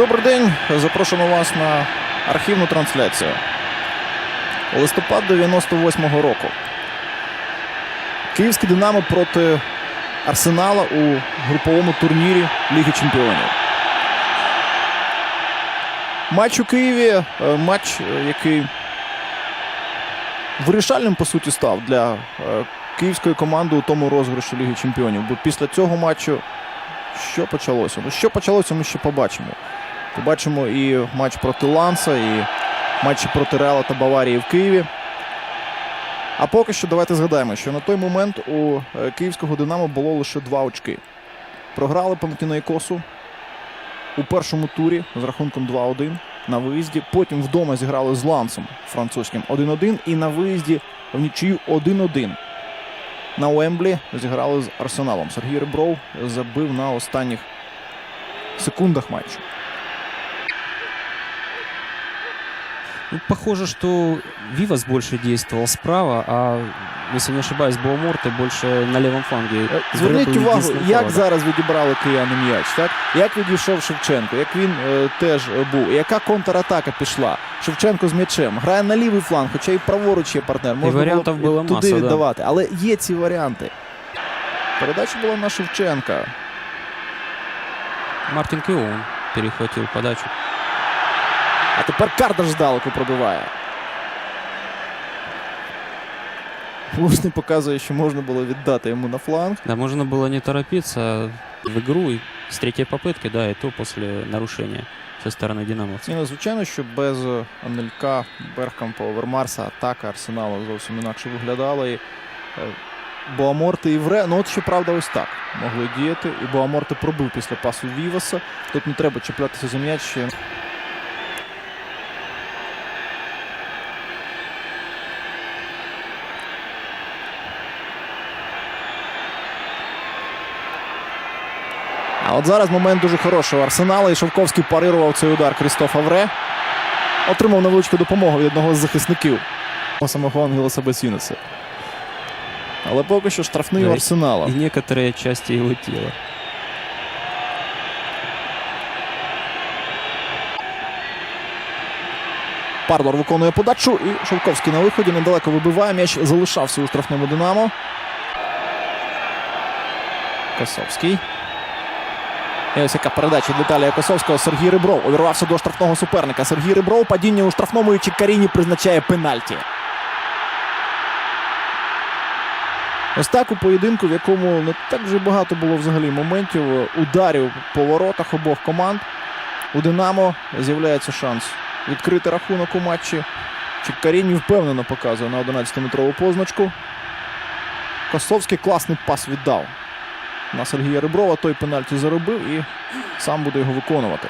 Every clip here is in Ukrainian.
Добрий день. Запрошуємо вас на архівну трансляцію. Листопад 98-го року. Київське Динамо проти Арсенала у груповому турнірі Ліги Чемпіонів. Матч у Києві. е, Матч, е, який вирішальним, по суті, став для е, київської команди у тому розіграші Ліги Чемпіонів. Бо після цього матчу що почалося? Ну, що почалося, ми ще побачимо. Побачимо і матч проти Ланса, і матчі проти Реала та Баварії в Києві. А поки що давайте згадаємо, що на той момент у е, київського Динамо було лише два очки. Програли Панатінайкосу у першому турі з рахунком 2-1 на виїзді. Потім вдома зіграли з Лансом французьким 1-1 і на виїзді в нічию 1-1. На Уемблі зіграли з Арсеналом. Сергій Ребров забив на останніх секундах матчу. Ну, похоже, что Вивас больше действовал справа, а, если не ошибаюсь, Буаморте больше на левом фланге. Е, Зверніть увагу, як зараз відібрали кияни м'яч, так? Як відійшов Шевченко, як він е, теж був, яка контратака пішла. Шевченко з м'ячем грає на лівий фланг, хоча і праворуч є партнер. Можна варіантів було було туди маса, да. віддавати. Але є ці варіанти. Передача була на Шевченка. Мартин Киоун перехватил подачу. А тепер Кардаш здалеку пробиває. Лушний показує, що можна було віддати йому на фланг. Да, можно было не торопиться в игру и с третьей попытки, да, и то после нарушения со стороны динамовцев. Ні, ну, звичайно, що без е, Анелька, Берхкампа, Овермарса атака Арсеналу зовсім інакше виглядала. І е, Боаморти і Вре. Ну от щоправда, ось так могли діяти. І Боаморти пробив після пасу Віваса. Тут не треба чіплятися за м'яч. А от зараз момент дуже хороший у Арсенала. І Шовковський парирував цей удар Крістоф Авре. Отримав невеличку допомогу від одного з захисників самого Ангела Сабасінеса. Але поки що штрафний у Арсенала. И некоторые части его тела. Парлор виконує подачу. І Шовковський на виході недалеко вибиває. М'яч залишався у штрафному Динамо. Косовський. І ось яка передача Віталія Косовського. Сергій Рибров увірвався до штрафного суперника. Сергій Рибров падіння у штрафному і Чікаріні призначає пенальті. Ось так у поєдинку, в якому не так вже багато було взагалі моментів ударів по воротах обох команд. У Динамо з'являється шанс відкрити рахунок у матчі. Чікаріні впевнено показує на 11-метрову позначку. Косовський класний пас віддав на Сергія Реброва. Той пенальті заробив і сам буде його виконувати.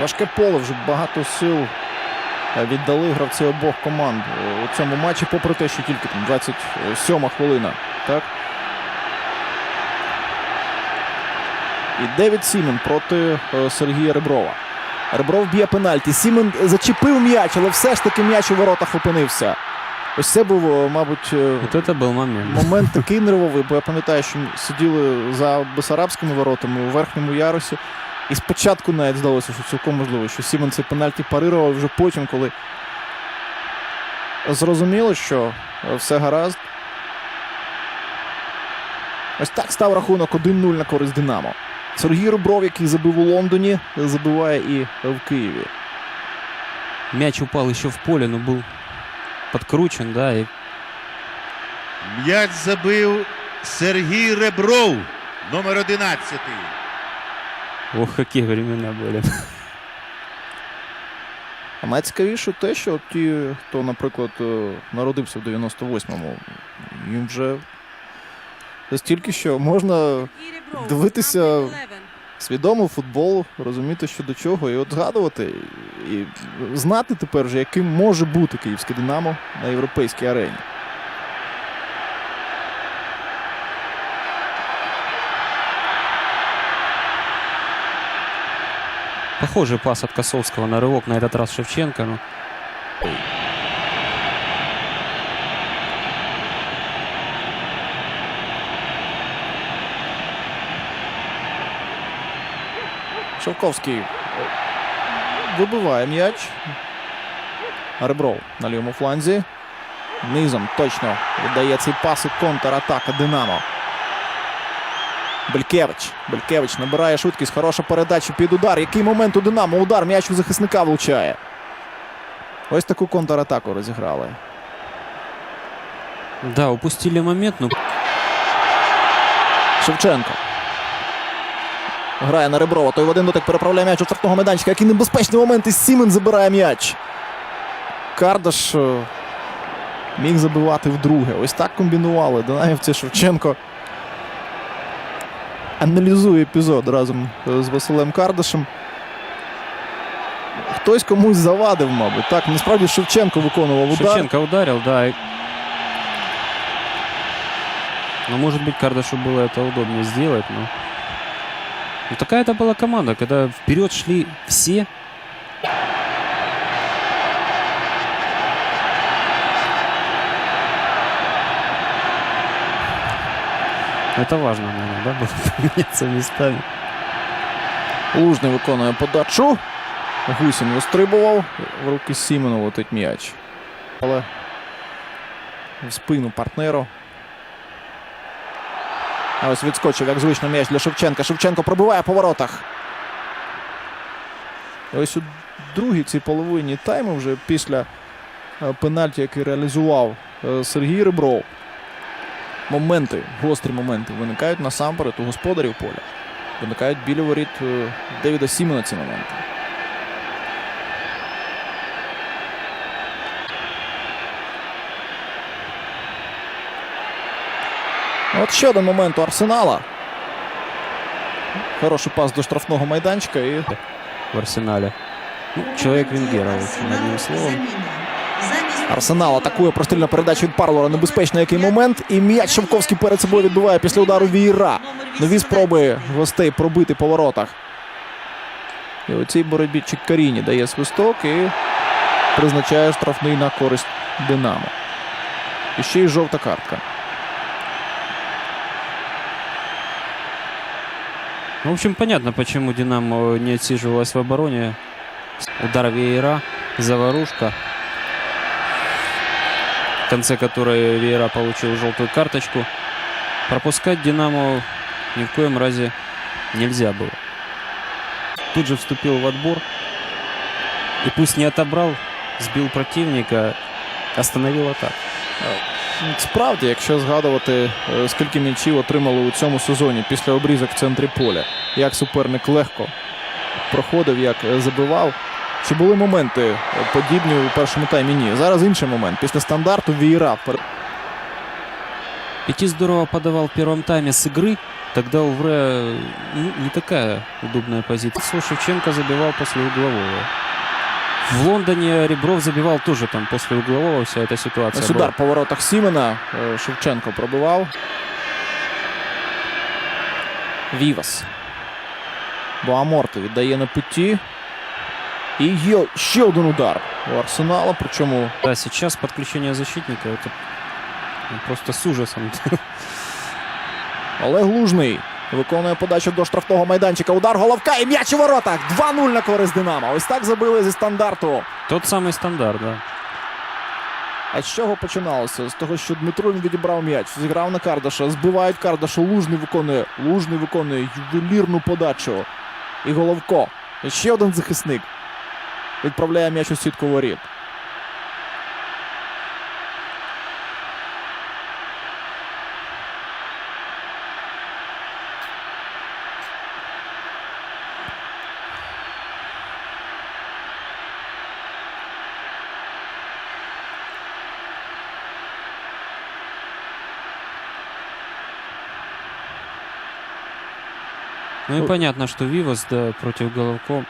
Важке поле вже багато сил віддали гравці обох команд у цьому матчі, попри те, що тільки там 27 хвилина. Так? І Девід Сімен проти е, Сергія Реброва. Ребров б'є пенальті. Сімен зачепив м'яч, але все ж таки м'яч у воротах опинився. Ось це був, мабуть, е, Вот это был момент. момент такий нервовий, бо я пам'ятаю, що сиділи за Бесарабськими воротами у верхньому ярусі. І спочатку навіть здалося, що цілком можливо, що Сімон цей пенальті парирував вже потім, коли зрозуміло, що е, все гаразд. Ось так став рахунок 1-0 на користь Динамо. Сергій Рубров, який забив у Лондоні, забиває і в Києві. Мяч упал еще в поле, но был подкручен, да, и М'яч забив Сергій Ребров, номер 11. ох, какие времена были. А найцікавіше те, що ті, хто, наприклад, е, народився в 98-му, їм вже стільки, що можна дивитися свідомо футбол, розуміти, що до чого, і от згадувати, і знати тепер вже, яким може бути київське Динамо на європейській арені. Похожий пас от Косовского на рывок, на этот раз Шевченко. Ну, Шовковський вибиває м'яч. Ребров на лівому фланзі. Низом точно віддає цей пас і контратака Динамо. Белькевич. Белькевич набирає швидкість. Хороша передача під удар. Який момент у Динамо? Удар м'яч у захисника влучає. Ось таку контратаку розіграли. да, упустили момент, ну Шевченко. Грає на Реброва. Той в один дотик переправляє м'яч у штрафного майданчика. Який небезпечний момент. І Сімен забирає м'яч. Кардаш е, міг забивати вдруге. Ось так комбінували. Динаївці Шевченко. Аналізує епізод разом е, з Василем Кардашем. Хтось комусь завадив, мабуть. Так, насправді Шевченко виконував удар. Шевченко ударил, да. и- Ну, может быть, Кардашу было это удобнее сделать, но... Ну, такая это была команда, когда вперед шли все. Это важно, наверное, да, было поменяться местами. Лужний виконує подачу. Гусін вистрибував. В руки Сімену летить м'яч. Але в спину партнеру. А ось відскочив, як звично м'яч для Шевченка. Шевченко пробиває по воротах. Ось у другій цій половині тайму, вже після е, пенальті, який реалізував е, Сергій Ребров. Моменти, гострі моменти виникають насамперед у господарів поля. Виникають біля воріт е, Девіда Сімена ці моменти. От ще один момент у Арсенала. Хороший пас до штрафного майданчика і в арсенале. Ну, человек Венгера, одним словом. Арсенал атакує прострільна передача від Парлора. Небезпечний який момент. І м'яч Шевковський перед собою відбиває після удару Вієра. Нові спроби гостей пробити по воротах. І у цій боротьбі Чіккаріні дає свисток і призначає штрафний на користь Динамо. І ще й жовта картка. Ну, в общем, понятно, почему Динамо не отсиживалась в обороне. Удар Веера, заварушка. В конце которой Веера получил желтую карточку. Пропускать Динамо ни в коем разе нельзя было. Тут же вступил в отбор. И пусть не отобрал, сбил противника, остановил атаку. Справді, якщо згадувати, е, скільки м'ячів отримали у цьому сезоні після обрізок в центрі поля, як суперник легко проходив, як е, забивав. Чи були моменти е, подібні у першому таймі? Ні. Зараз інший момент. Після стандарту Вієра Пяти здорово подавал в первом тайме с игры. Тогда у Вре ну, не такая удобная позиция. Шевченко забивал после углового. В Лондоне Ребров забивал тоже там после углового. Вся эта ситуация Ось была. удар по воротах Сімена. Е, Шевченко пробивав. Вівас. Боаморте віддає на путі. І є ще один удар у Арсенала. Причому Да, сейчас подключение защитника это ну, просто с ужасом. Олег Лужний виконує подачу до штрафного майданчика. Удар головка і м'яч у воротах. 2-0 на користь Динамо. Ось так забили зі стандарту. Тот самый стандарт, да. А з чого починалося? З того, що Дмитро він відібрав м'яч, зіграв на Кардаша, збивають Кардаша, Лужний виконує, Лужний виконує ювелірну подачу. І Головко. Ще один захисник. Відправляє м'яч у сітку воріт. Ну и понятно, что Вивас, да, против Головко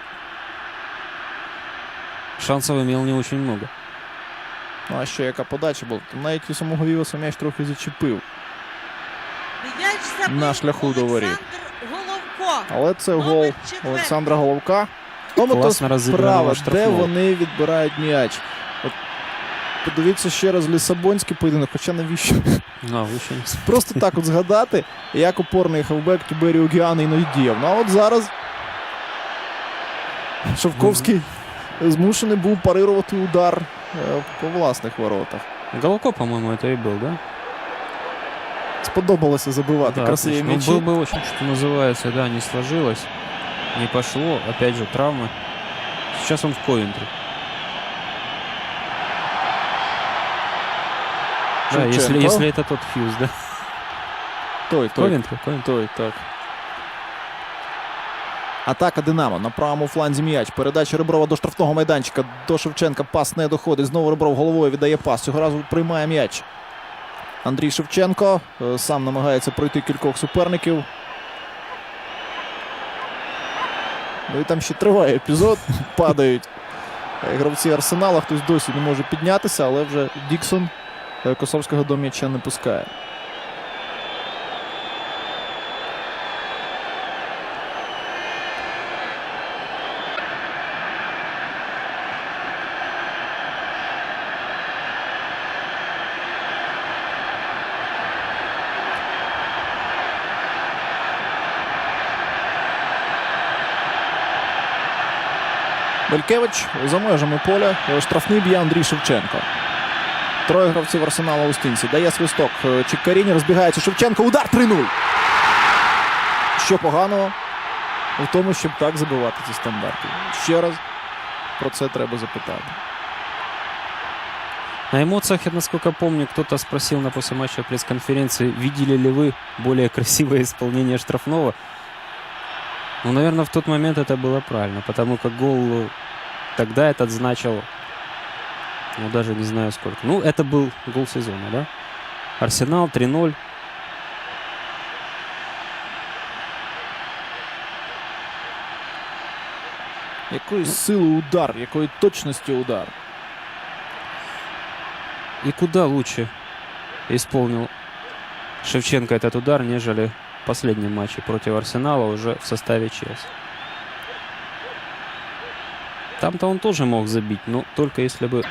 шансов имел не очень много. Ну а ще яка подача була? Там навіть у самого Віваса м'яч трохи зачепив. на шляху до воріт. Але це гол Олександра Головка. тому то Класно справа, де вони відбирають м'яч. От подивіться ще раз Лісабонський поєдинок, хоча навіщо? А, лучше не Просто так от згадати, як опорний хавбек Тібері Огіан іноді діяв. Ну а от зараз Шовковський змушений був парирувати удар е, по власних воротах. Голоко, по-моему, это и был, да? Сподобалося забивати Да, красиві отлично. м'ячі. Ну, был бы очень, что называется, да, не сложилось, не пошло. Опять же, травмы. Сейчас он в Ковентре. Да, если, если это тот Хьюз, да? Той, той, Ковентри, Ковентри. той, так. Атака Динамо на правому фланзі м'яч. Передача Реброва до штрафного майданчика. До Шевченка пас не доходить. Знову Ребров головою віддає пас. Цього разу приймає м'яч. Андрій Шевченко е, сам намагається пройти кількох суперників. Ну і там ще триває епізод. Падають гравці Арсенала. Хтось досі не може піднятися, але вже Діксон Косовського до м'яча не пускає. Белькевич за межами поля. Е, Штрафний б'є Андрій Шевченко. Троє гравців Арсенала у стінці. Дає свисток. Е, Чікаріні розбігається Шевченко. Удар 3-0. Що поганого в тому, щоб так забивати ці стандарти. Ще раз про це треба запитати. На эмоциях, я насколько помню, кто-то спросил на послематчевой пресс-конференции, видели ли вы более красивое исполнение штрафного. Ну, наверное, в тот момент это было правильно, потому как гол э, тогда этот значил, ну, даже не знаю сколько. Ну, это был гол сезона, да? Арсенал 3-0. Якої сили удар, якої точності удар. И куда лучше исполнил Шевченко этот удар, нежели в последнем матче против Арсенала уже в составе ЧС. Там-то он тоже мог забить, но только если бы...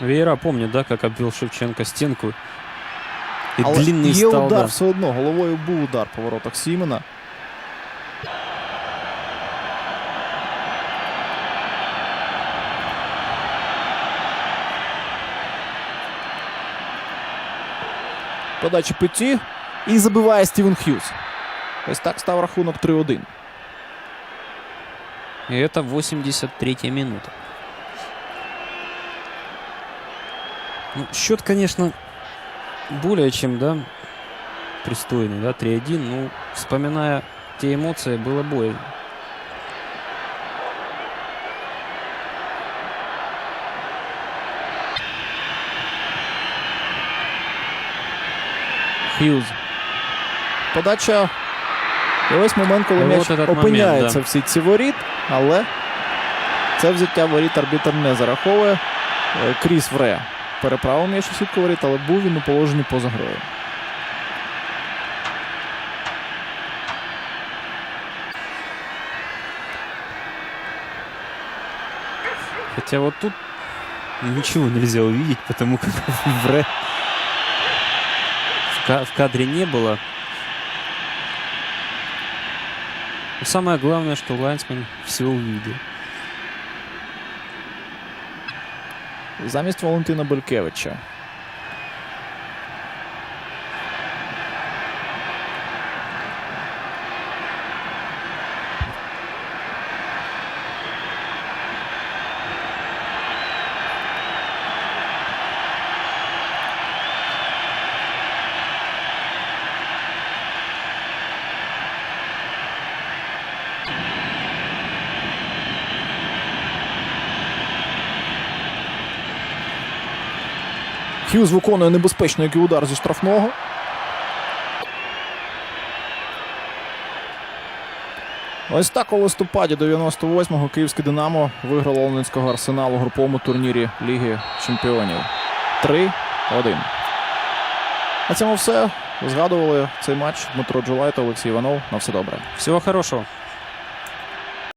Веера помнит, да, как обвел Шевченко стенку. И Але длинный є стал, удар да. все одно. Головою був удар по воротах Сімена. Подача Петі. І забиває Стівен Х'юз. Ось так став рахунок 3-1. И это 83-я минута. Ну, счет, конечно, более чем, да, пристойный, да, 3-1. Ну, вспоминая те эмоции, было больно. Х'юз. Подача. І ось момент, коли І м'яч от этот момент, опиняється да. в сітці воріт, але це взяття воріт арбітр не зараховує. Е, Кріс Вре переправив м'яч у сітку воріт, але був він у положенні поза грою. Хотя вот тут ничего нельзя увидеть, потому как Вре в, ка- в кадре не было. Но самое главное, что Лайнсман все увидел. Замість Валентина Белькевича. Х'юз виконує небезпечний який удар зі штрафного. Ось так у листопаді 98-го київське Динамо виграло Лондонського арсеналу у груповому турнірі Ліги Чемпіонів. 3-1. На цьому все. Згадували цей матч Дмитро Джулай та Олексій Іванов. На все добре. Всего хорошего.